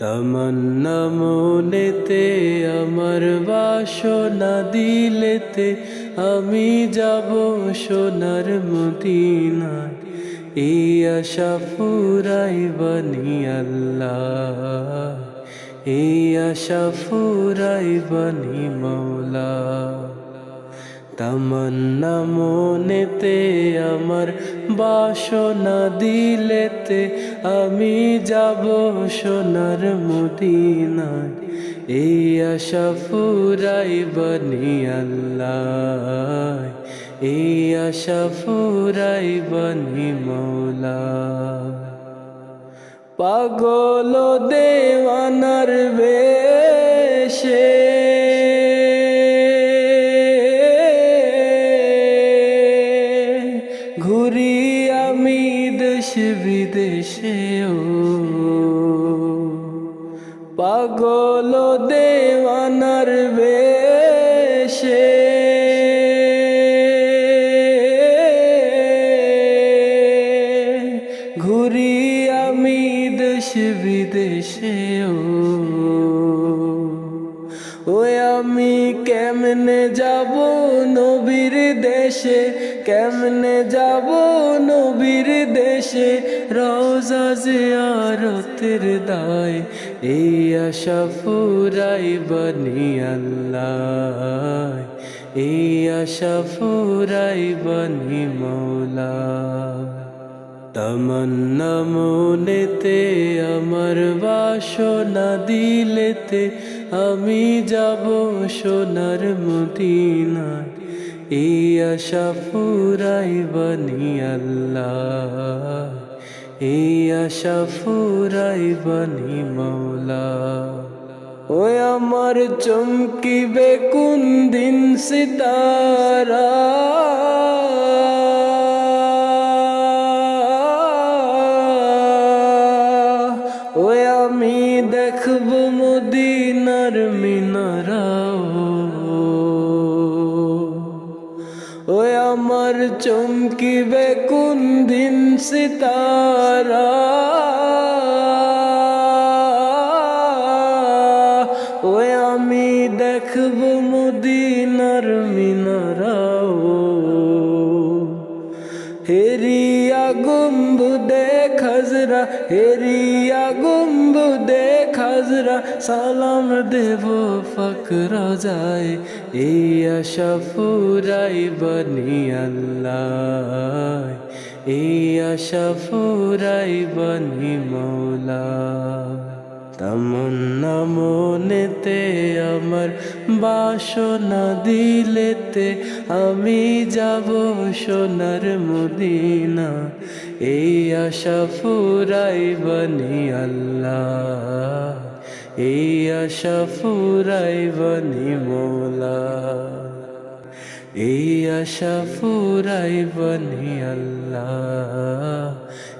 তামান্না মনেতে, আমার বাসনা দিলেতে, আমি যাব সোনার মদিনায়। এই আশা ফুরাই বানি আল্লাহ। এই আশা ফুরাই বানি মৌলা তামান্না মনেতে, আমার বাসনা দিলেতে আমি যাব সোনার মদিনায়। এই আশা ফুরাই বানি আল্লাহ। এই আশা ফুরাই বানি মৌলা। পাগল দেওয়ানার বেশে ঘুরি আমি দেশ বিদেশেও। পাগল দেওয়ানার বেশে। ঘুরি আমি দেশ বিদেশেও। কেমনে যাব নবীর দেশে? কেমনে যাব নবীর দেশে? রোজা জিয়ারতের দায়, এই আশা ফুরাই বানি আল্লাহ। এই আশা ফুরাই বানি মৌলা তামান্না মনেতে আমার বাসনা দিলেতে, আমি যাব সোনার মদিনায়। এই আশা ফুরাই বানি আল্লাহ, এই আশা ফুরাই বানি মৌলা ওই আমার চমকিবে কোন দিন সিতারা। ওই আমি দেখব মদিনার মিনারাও ওই আমার চমকিবে কোন দিন সিতারা। ওই আমি দেখব মদিনার মিনারাও হেরিয়া গুম্বুদে খাজরা হেরিয়া গুম্বুদে খাজরা সালাম দেব ফকর যায় এই আশা ফুরাই বনি আল্লাহ এই আশা ফুরাই বনি মৌলা। আমার বাসনা দিলেতে আমি যাব সোনার মদিনা। এই আশা ফুরাই বনি আল্লাহ। এই আশা ফুরাই বনি মোলা। এই আশা ফুরাই বনি আল্লাহ।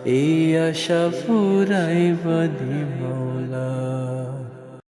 এই আশা ফুরাই বনি মৌলা।